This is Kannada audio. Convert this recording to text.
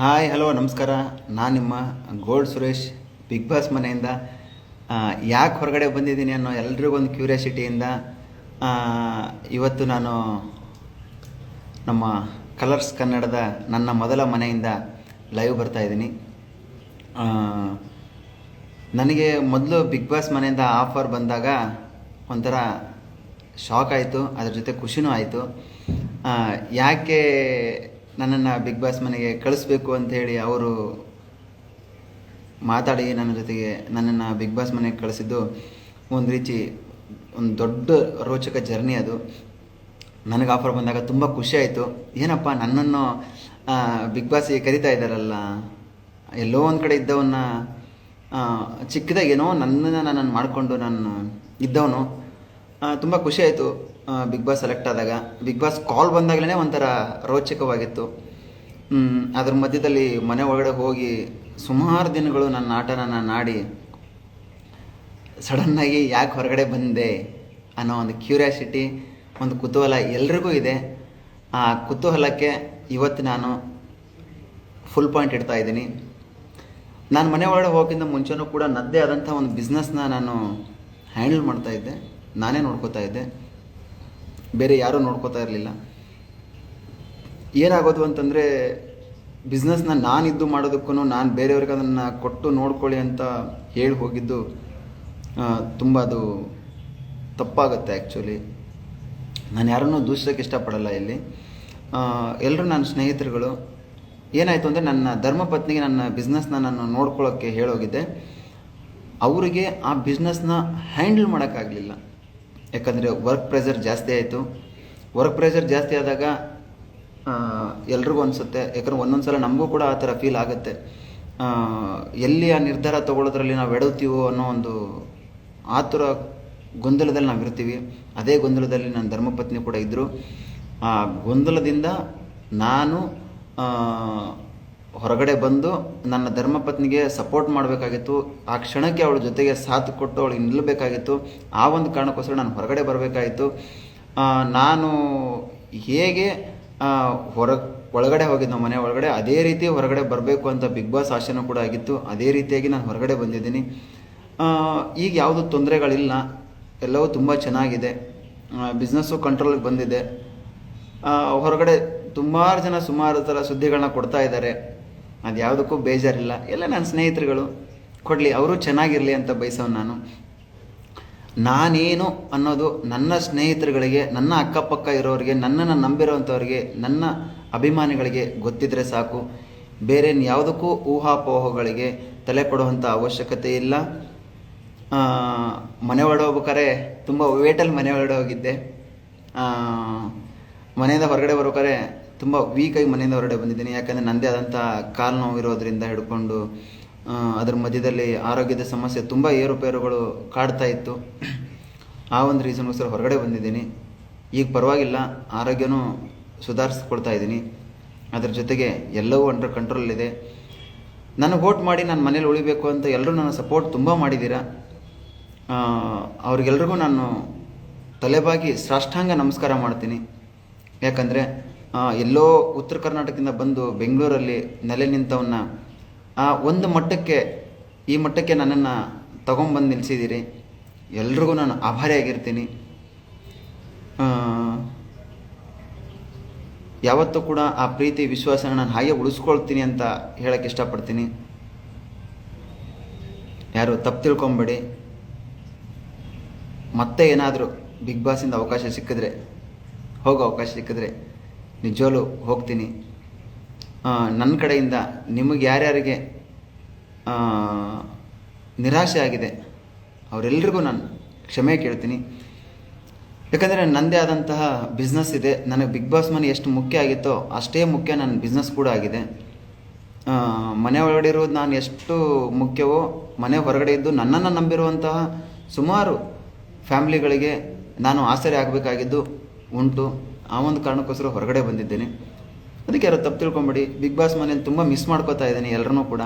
ಹಾಯ್ ಹಲೋ ನಮಸ್ಕಾರ. ನಾನು ನಿಮ್ಮ ಗೋಲ್ಡ್ ಸುರೇಶ್ ಬಿಗ್ ಬಾಸ್ ಮನೆಯಿಂದ. ಯಾಕೆ ಹೊರಗಡೆ ಬಂದಿದ್ದೀನಿ ಅನ್ನೋ ಎಲ್ರಿಗೊಂದು ಕ್ಯೂರಿಯಾಸಿಟಿಯಿಂದ ಇವತ್ತು ನಾನು ನಮ್ಮ ಕಲರ್ಸ್ ಕನ್ನಡದ ನನ್ನ ಮೊದಲ ಮನೆಯಿಂದ ಲೈವ್ ಬರ್ತಾ ಇದ್ದೀನಿ. ನನಗೆ ಮೊದಲು ಬಿಗ್ ಬಾಸ್ ಮನೆಯಿಂದ ಆಫರ್ ಬಂದಾಗ ಒಂಥರ ಶಾಕ್ ಆಯಿತು, ಅದ್ರ ಜೊತೆ ಖುಷಿನೂ ಆಯಿತು. ಯಾಕೆ ನನ್ನನ್ನು ಬಿಗ್ ಬಾಸ್ ಮನೆಗೆ ಕಳಿಸ್ಬೇಕು ಹೇಳಿ ಅವರು ಮಾತಾಡಿ ನನ್ನ ಜೊತೆಗೆ ನನ್ನನ್ನು ಬಿಗ್ ಬಾಸ್ ಮನೆಗೆ ಕಳಿಸಿದ್ದು ಒಂದು ರೀತಿ ಒಂದು ದೊಡ್ಡ ರೋಚಕ ಜರ್ನಿ ಅದು. ನನಗೆ ಆಫರ್ ಬಂದಾಗ ತುಂಬ ಖುಷಿ ಆಯಿತು. ಏನಪ್ಪ, ನನ್ನನ್ನು ಬಿಗ್ ಬಾಸ್ಗೆ ಕರಿತಾ ಇದ್ದಾರಲ್ಲ, ಎಲ್ಲೋ ಒಂದು ಕಡೆ ಇದ್ದವನ್ನ ಚಿಕ್ಕದಾಗೇನೋ ಏನೋ ನನ್ನನ್ನು ನನ್ನನ್ನು ಮಾಡಿಕೊಂಡು ನಾನು ಇದ್ದವನು. ತುಂಬ ಖುಷಿ ಆಯಿತು ಬಿಗ್ ಬಾಸ್ ಸೆಲೆಕ್ಟ್ ಆದಾಗ. ಬಿಗ್ ಬಾಸ್ ಕಾಲ್ ಬಂದಾಗಲೇ ಒಂಥರ ರೋಚಕವಾಗಿತ್ತು. ಅದ್ರ ಮಧ್ಯದಲ್ಲಿ ಮನೆ ಒಳಗಡೆ ಹೋಗಿ ಸುಮಾರು ದಿನಗಳು ನನ್ನ ಆಟನ ನಾನು ಆಡಿ ಸಡನ್ನಾಗಿ ಯಾಕೆ ಹೊರಗಡೆ ಬಂದೆ? ಅನ್ನೋ ಒಂದು ಕ್ಯೂರಿಯಾಸಿಟಿ ಒಂದು ಕುತೂಹಲ ಎಲ್ರಿಗೂ ಇದೆ. ಆ ಕುತೂಹಲಕ್ಕೆ ಇವತ್ತು ನಾನು ಫುಲ್ ಪಾಯಿಂಟ್ ಇಡ್ತಾ ಇದ್ದೀನಿ. ನಾನು ಮನೆ ಒಳಗಡೆ ಹೋಗೋಕ್ಕಿಂತ ಮುಂಚೆನೂ ಕೂಡ ನದ್ದೇ ಆದಂಥ ಒಂದು ಬಿಸ್ನೆಸ್ನ ನಾನು ಹ್ಯಾಂಡಲ್ ಮಾಡ್ತಾ ಇದ್ದೆ. ನಾನೇ ನೋಡ್ಕೋತಾ ಇದ್ದೆ. ಬೇರೆ ಯಾರೂ ನೋಡ್ಕೋತಾ ಇರಲಿಲ್ಲ. ಏನಾಗೋದು ಅಂತಂದರೆ ಬಿಸ್ನೆಸ್ನ ನಾನಿದ್ದು ಮಾಡೋದಕ್ಕೂ ನಾನು ಬೇರೆಯವ್ರಿಗೆ ಅದನ್ನು ಕೊಟ್ಟು ನೋಡ್ಕೊಳ್ಳಿ ಅಂತ ಹೇಳಿ ಹೋಗಿದ್ದು ತುಂಬ ಅದು ತಪ್ಪಾಗುತ್ತೆ ಆ್ಯಕ್ಚುಲಿ ನಾನು ಯಾರನ್ನೂ ದೂಷಿಸೋಕ್ಕೆ ಇಷ್ಟಪಡಲ್ಲ ಇಲ್ಲಿ. ಎಲ್ಲರೂ ನನ್ನ ಸ್ನೇಹಿತರುಗಳು, ಏನಾಯಿತು ಅಂದರೆ ನನ್ನ ಧರ್ಮಪತ್ನಿಗೆ ನನ್ನ ಬಿಸ್ನೆಸ್ನ ನಾನು ನೋಡ್ಕೊಳ್ಳೋಕ್ಕೆ ಹೇಳೋಗಿದ್ದೆ. ಅವರಿಗೆ ಆ ಬಿಸ್ನೆಸ್ನ ಹ್ಯಾಂಡಲ್ ಮಾಡೋಕ್ಕಾಗಲಿಲ್ಲ. ಯಾಕಂದರೆ ವರ್ಕ್ ಪ್ರೆಷರ್ ಜಾಸ್ತಿ ಆಯಿತು. ವರ್ಕ್ ಪ್ರೆಷರ್ ಜಾಸ್ತಿ ಆದಾಗ ಎಲ್ರಿಗೂ ಅನಿಸುತ್ತೆ. ಯಾಕಂದರೆ ಒಂದೊಂದು ಸಲ ನಮಗೂ ಕೂಡ ಆ ಥರ ಫೀಲ್ ಆಗುತ್ತೆ. ಎಲ್ಲಿ ಆ ನಿರ್ಧಾರ ತಗೊಳ್ಳೋದ್ರಲ್ಲಿ ನಾವು ಎಡುತ್ತೀವೋ ಅನ್ನೋ ಒಂದು ಆತುರ ಗೊಂದಲದಲ್ಲಿ ನಾವು ಇರ್ತೀವಿ. ಅದೇ ಗೊಂದಲದಲ್ಲಿ ನನ್ನ ಧರ್ಮಪತ್ನಿ ಕೂಡ ಇದ್ದರು ಆ ಗೊಂದಲದಿಂದ ನಾನು ಹೊರಗಡೆ ಬಂದು ನನ್ನ ಧರ್ಮಪತ್ನಿಗೆ ಸಪೋರ್ಟ್ ಮಾಡಬೇಕಾಗಿತ್ತು. ಆ ಕ್ಷಣಕ್ಕೆ ಅವಳ ಜೊತೆಗೆ ಸಾಥ್ ಕೊಟ್ಟು ಅವಳಿಗೆ ನಿಲ್ಲಬೇಕಾಗಿತ್ತು. ಆ ಒಂದು ಕಾರಣಕ್ಕೋಸ್ಕರ ನಾನು ಹೊರಗಡೆ ಬರಬೇಕಾಯಿತು ನಾನು ಹೇಗೆ ಹೊರ, ಒಳಗಡೆ ಹೋಗಿದ್ದು ನಮ್ಮ ಮನೆ ಒಳಗಡೆ, ಅದೇ ರೀತಿ ಹೊರಗಡೆ ಬರಬೇಕು ಅಂತ ಬಿಗ್ ಬಾಸ್ ಆಶೆನೂ ಕೂಡ ಆಗಿತ್ತು. ಅದೇ ರೀತಿಯಾಗಿ ನಾನು ಹೊರಗಡೆ ಬಂದಿದ್ದೀನಿ. ಈಗ ಯಾವುದೂ ತೊಂದರೆಗಳಿಲ್ಲ. ಎಲ್ಲವೂ ತುಂಬ ಚೆನ್ನಾಗಿದೆ. ಬಿಸ್ನೆಸ್ಸು ಕಂಟ್ರೋಲ್ಗೆ ಬಂದಿದೆ ಹೊರಗಡೆ ಸುಮಾರು ಜನ ಸುಮಾರು ಥರ ಸುದ್ದಿಗಳನ್ನ ಕೊಡ್ತಾ ಇದ್ದಾರೆ. ಅದು ಯಾವುದಕ್ಕೂ ಬೇಜಾರಿಲ್ಲ. ಎಲ್ಲ ನನ್ನ ಸ್ನೇಹಿತರುಗಳು. ಕೊಡಲಿ, ಅವರು ಚೆನ್ನಾಗಿರಲಿ ಅಂತ ಬಯಸೋನು ನಾನು. ನಾನೇನು ಅನ್ನೋದು ನನ್ನ ಸ್ನೇಹಿತರುಗಳಿಗೆ, ನನ್ನ ಅಕ್ಕಪಕ್ಕ ಇರೋರಿಗೆ, ನನ್ನನ್ನು ನಂಬಿರೋವಂಥವ್ರಿಗೆ ನನ್ನ ಅಭಿಮಾನಿಗಳಿಗೆ ಗೊತ್ತಿದ್ರೆ ಸಾಕು. ಬೇರೆ ಯಾವುದಕ್ಕೂ ಊಹಾಪೋಹಗಳಿಗೆ ತಲೆ ಕೊಡುವಂಥ ಅವಶ್ಯಕತೆ ಇಲ್ಲ. ಮನೆ ಹೋಗ್ಬೇಕಾರೆ ತುಂಬ ವೇಟಲ್ಲಿ ಮನೆ ಹೊರಡೋಗಿದ್ದೆ ಮನೆಯಿಂದ ಹೊರಗಡೆ ಬರ್ಬೇಕಾದ್ರೆ ತುಂಬ ವೀಕಾಗಿ ಮನೆಯಿಂದ ಹೊರಗಡೆ ಬಂದಿದ್ದೀನಿ. ಯಾಕಂದರೆ ನನ್ನದೇ ಆದಂಥ ಕಾಲು ನೋವು ಹಿಡ್ಕೊಂಡು ಅದ್ರ ಮಧ್ಯದಲ್ಲಿ ಆರೋಗ್ಯದ ಸಮಸ್ಯೆ ತುಂಬ ಏರುಪೇರುಗಳು ಕಾಡ್ತಾ ಇತ್ತು. ಆ ಒಂದು ರೀಸನ್ಗೋಸ್ಕರ ಹೊರಗಡೆ ಬಂದಿದ್ದೀನಿ. ಈಗ ಪರವಾಗಿಲ್ಲ, ಆರೋಗ್ಯನೂ ಸುಧಾರಿಸ್ಕೊಳ್ತಾ ಇದ್ದೀನಿ. ಅದ್ರ ಜೊತೆಗೆ ಎಲ್ಲವೂ ಅಂಡರ್ ಕಂಟ್ರೋಲಲ್ಲಿದೆ ನನಗೆ ವೋಟ್ ಮಾಡಿ ನಾನು ಮನೇಲಿ ಉಳಿಬೇಕು ಅಂತ ಎಲ್ಲರೂ ನನ್ನ ಸಪೋರ್ಟ್ ತುಂಬ ಮಾಡಿದ್ದೀರಾ? ಅವ್ರಿಗೆಲ್ರಿಗೂ ನಾನು ತಲೆಬಾಗಿ ಸಾಷ್ಟಾಂಗ ನಮಸ್ಕಾರ ಮಾಡ್ತೀನಿ. ಯಾಕಂದರೆ ಎಲ್ಲೋ ಉತ್ತರ ಕರ್ನಾಟಕದಿಂದ ಬಂದು ಬೆಂಗಳೂರಲ್ಲಿ ನೆಲೆ ನಿಂತವನ್ನ, ಆ, ಒಂದು ಮಟ್ಟಕ್ಕೆ, ಈ ಮಟ್ಟಕ್ಕೆ ನನ್ನನ್ನು ತಗೊಂಬಂದು ನಿಲ್ಲಿಸಿದ್ದೀರಿ ಎಲ್ರಿಗೂ ನಾನು ಆಭಾರಿಯಾಗಿರ್ತೀನಿ. ಯಾವತ್ತೂ ಕೂಡ ಆ ಪ್ರೀತಿ, ವಿಶ್ವಾಸನ ನಾನು ಹಾಗೆ ಉಳಿಸ್ಕೊಳ್ತೀನಿ ಅಂತ ಹೇಳಕ್ಕೆ ಇಷ್ಟಪಡ್ತೀನಿ. ಯಾರು ತಪ್ಪು ತಿಳ್ಕೊಂಬೇಡಿ. ಮತ್ತೆ ಏನಾದರೂ ಬಿಗ್ ಬಾಸಿಂದ ಅವಕಾಶ ಸಿಕ್ಕಿದ್ರೆ, ಹೋಗೋ ಅವಕಾಶ ಸಿಕ್ಕಿದ್ರೆ ನಿಜವಾಗ್ಲೂ ಹೋಗ್ತೀನಿ. ನನ್ನ ಕಡೆಯಿಂದ ನಿಮಗೆ ಯಾರ್ಯಾರಿಗೆ ನಿರಾಶೆ ಆಗಿದೆ ಅವರೆಲ್ಲರಿಗೂ ನಾನು ಕ್ಷಮೆ ಕೇಳ್ತೀನಿ. ಯಾಕಂದರೆ ನನ್ನದೇ ಆದಂತಹ ಬಿಸ್ನೆಸ್ ಇದೆ. ನನಗೆ ಬಿಗ್ ಬಾಸ್ ಮನೆ ಎಷ್ಟು ಮುಖ್ಯ ಆಗಿತ್ತೋ ಅಷ್ಟೇ ಮುಖ್ಯ ನನ್ನ ಬಿಸ್ನೆಸ್ ಕೂಡ ಆಗಿದೆ. ಮನೆ ಒಳಗಡೆ ಇರೋದು ನಾನು ಎಷ್ಟು ಮುಖ್ಯವೋ, ಮನೆ ಹೊರಗಡೆ ಇದ್ದು ನನ್ನನ್ನು ನಂಬಿರುವಂತಹ ಸುಮಾರು ಫ್ಯಾಮ್ಲಿಗಳಿಗೆ ನಾನು ಆಸರೆ ಆಗಬೇಕಾಗಿದ್ದು ಉಂಟು. ಆ ಒಂದು ಕಾರಣಕ್ಕೋಸ್ಕರ ಹೊರಗಡೆ ಬಂದಿದ್ದೇನೆ. ಅದಕ್ಕೆ ಯಾರು ತಪ್ಪು ತಿಳ್ಕೊಂಬೇಡಿ. ಬಿಗ್ ಬಾಸ್ ಮನೇಲಿ ತುಂಬ ಮಿಸ್ ಮಾಡ್ಕೋತಾ ಇದ್ದೀನಿ ಎಲ್ಲರೂ ಕೂಡ.